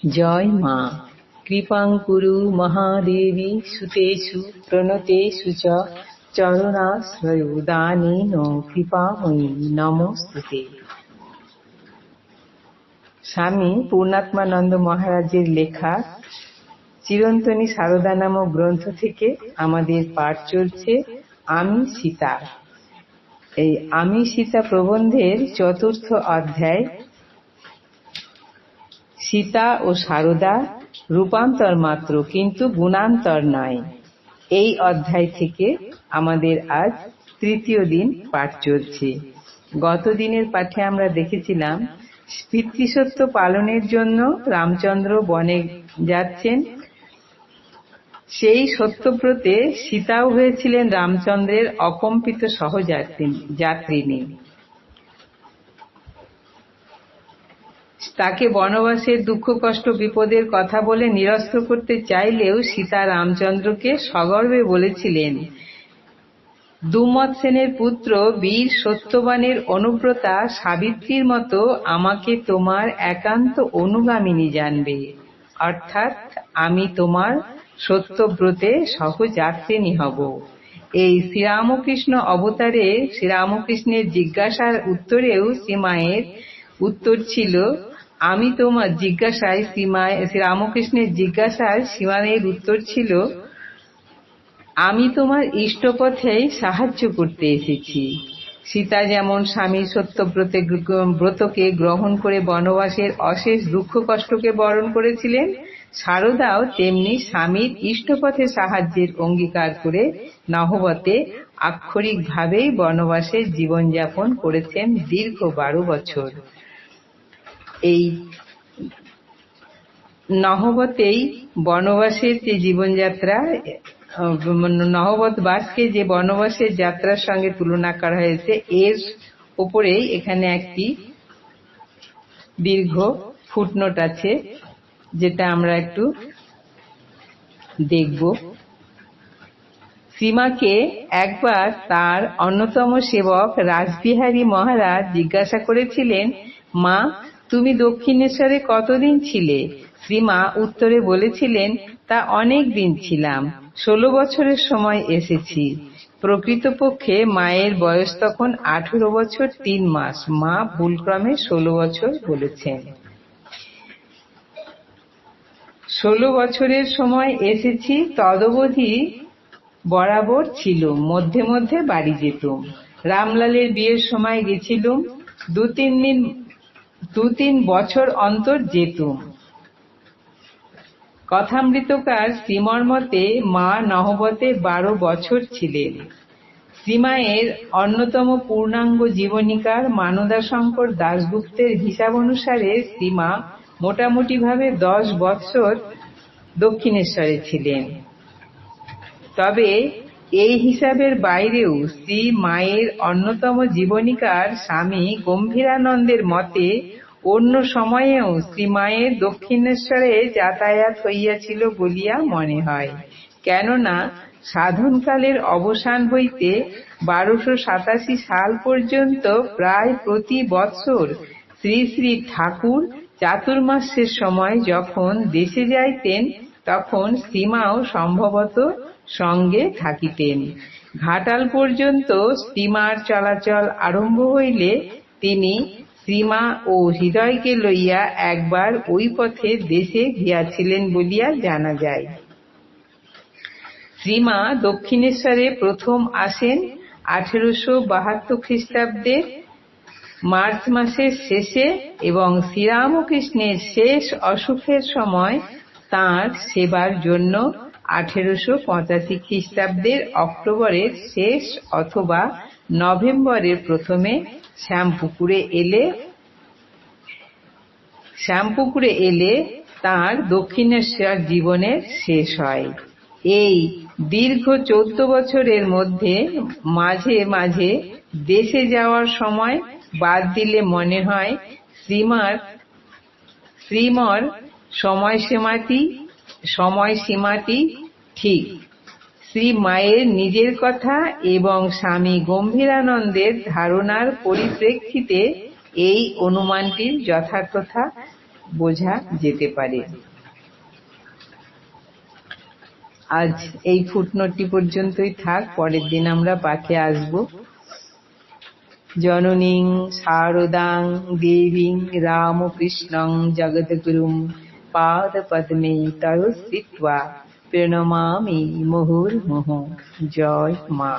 জয় মা। কৃপাং কুরু মহাদেবী সুতেষু প্রণতেষু চ চরণাশ্রয়োদানেন কৃপাময়ী নমস্তুতে স্বামী পূর্ণাত্মানন্দ মহারাজের লেখা চিরন্তনী সারদা নামক গ্রন্থ থেকে আমাদের পাঠ চলছে আমি সীতা। এই আমি সীতা প্রবন্ধের চতুর্থ অধ্যায় সীতা ও সারদা রূপান্তর মাত্র, কিন্তু গুণান্তর নয়। এই অধ্যায় থেকে আমাদের আজ তৃতীয় দিন পাঠ চলছে। গত দিনের পাঠে আমরা দেখেছিলাম পিতৃসত্য পালনের জন্য রামচন্দ্র বনে যাচ্ছেন। সেই সত্যব্রতে সীতাও হয়েছিলেন রামচন্দ্রের অকম্পিত সহযাত্রিনী তাকে বনবাসের দুঃখ, কষ্ট, বিপদের কথা বলে নিরস্ত করতে চাইলেও সীতা রামচন্দ্রকে সগর্বে বলেছিলেন। দুমত সেনের পুত্র বীর সত্যবানের অনুব্রতা সাবিত্রীর মতো আমাকে তোমার একান্ত অনুগামিনী জানবে। অর্থাৎ আমি তোমার সত্যব্রতে সহযাত্রিনী হব। এই শ্রীরামকৃষ্ণ অবতারে শ্রীরামকৃষ্ণের জিজ্ঞাসার উত্তরেও শ্রীমায়ের উত্তর ছিল, আমি তোমার জিজ্ঞাসায় শ্রীমায় শ্রীরামকৃষ্ণের জিজ্ঞাসার সীমানের উত্তর ছিল, আমি তোমার ইষ্টপথেই সাহায্য করতে এসেছি। সীতা যেমন স্বামীর সত্যব্রতে ব্রতকে গ্রহণ করে বনবাসের অশেষ দুঃখ কষ্টকে বরণ করেছিলেন, সারদাও তেমনি স্বামীর ইষ্টপথে সাহায্যের অঙ্গীকার করে নহবতে আক্ষরিকভাবেই বনবাসের জীবনযাপন করেছেন দীর্ঘ বারো বছর। এই নহবতেই বনবাসের যে জীবনযাত্রা নহবত বাসকে যে বনবাসের যাত্রার সঙ্গে তুলনা করা হয়েছে, এর উপরেই এখানে একটি দীর্ঘ ফুটনোট আছে, যেটা আমরা একটু দেখব। সীমাকে একবার তার অন্যতম সেবক রাসবিহারী মহারাজ জিজ্ঞাসা করেছিলেন, মা তুমি দক্ষিণেশ্বরে কতদিন ছিলে? শ্রীমা উত্তরে বলেছিলেন, তা অনেক দিন ছিলাম। ষোলো বছরের সময় এসেছি। প্রকৃতপক্ষে মায়ের বয়স তখন আঠেরো বছর তিন মাস। মা ভুলক্রমে ষোলো বছর বলেছেন। ষোলো বছরের সময় এসেছি, তদবধি বরাবর ছিল মধ্যে মধ্যে বাড়ি যেতুম। রামলালের বিয়ের সময় গেছিলুম। দু তিন দিন দু তিন বছর অন্তর যেতুম কথামৃতকার শ্রীমর মতে মা নহবতে বারো বছর ছিলেন। শ্রীমায়ের অন্যতম পূর্ণাঙ্গ জীবনীকার মানদাশঙ্কর দাশগুপ্তের হিসাব অনুসারে শ্রীমা মোটামুটিভাবে দশ বৎসর দক্ষিণেশ্বরে ছিলেন। তবে এই হিসাবের বাইরেও শ্রী মায়ের অন্যতম জীবনীকার স্বামী গম্ভীরানন্দের মতে, অন্য সময়েও শ্রীমায়ের দক্ষিণেশ্বরে যাতায়াত হইয়াছিল বলিয়া মনে হয়। কেননা, সাধনকালের অবসান হইতে বারোশো সাতাশি সাল পর্যন্ত প্রায় প্রতি বৎসর শ্রী শ্রী ঠাকুর চাতুর্মাসের সময় যখন দেশে যাইতেন, তখন শ্রীমাও সম্ভবত সঙ্গে থাকিতেন। ঘাটাল পর্যন্ত স্টিমার চলাচল আরম্ভ হইলে তিনি শ্রীমা ও হৃদয়কে লইয়া একবার ওই পথে দেশে গিয়াছিলেন বলিয়া জানা যায়। শ্রীমা দক্ষিণেশ্বরে প্রথম আসেন আঠেরোশো বাহাত্তর খ্রিস্টাব্দে। মার্চ মাসের শেষে এবং শ্রীরামকৃষ্ণের শেষ অসুখের সময় তাঁর সেবার জন্য আঠেরোশো পঁচাশি খ্রিস্টাব্দের অক্টোবরের শেষ অথবা নভেম্বরের প্রথমে শ্যামপুকুরে এলে শ্যামপুকুরে এলে তাঁর দক্ষিণেশ্বর জীবনের শেষ হয়। এই দীর্ঘ চৌদ্দ বছরের মধ্যে মাঝে মাঝে দেশে যাওয়ার সময় বাদ দিলে মনে হয় শ্রীমার শ্রীমর সময়সীমাটি সময়সীমাটি ঠিক। শ্রী মায়ের নিজের কথা এবং স্বামী গম্ভীরানন্দের ধারণার পরিপ্রেক্ষিতে এই অনুমানটির যথার্থতা বোঝা যেতে পারে। আজ এই ফুটনোটটি পর্যন্তই থাক, পরের দিন আমরা পাঠে আসব। জননীং, শারদাং, দেবীং, রামকৃষ্ণং জগদ্গুরুম पादपद्मे तौ स्थित्वा प्रणमा मुहुर्मुहुः। जय मा।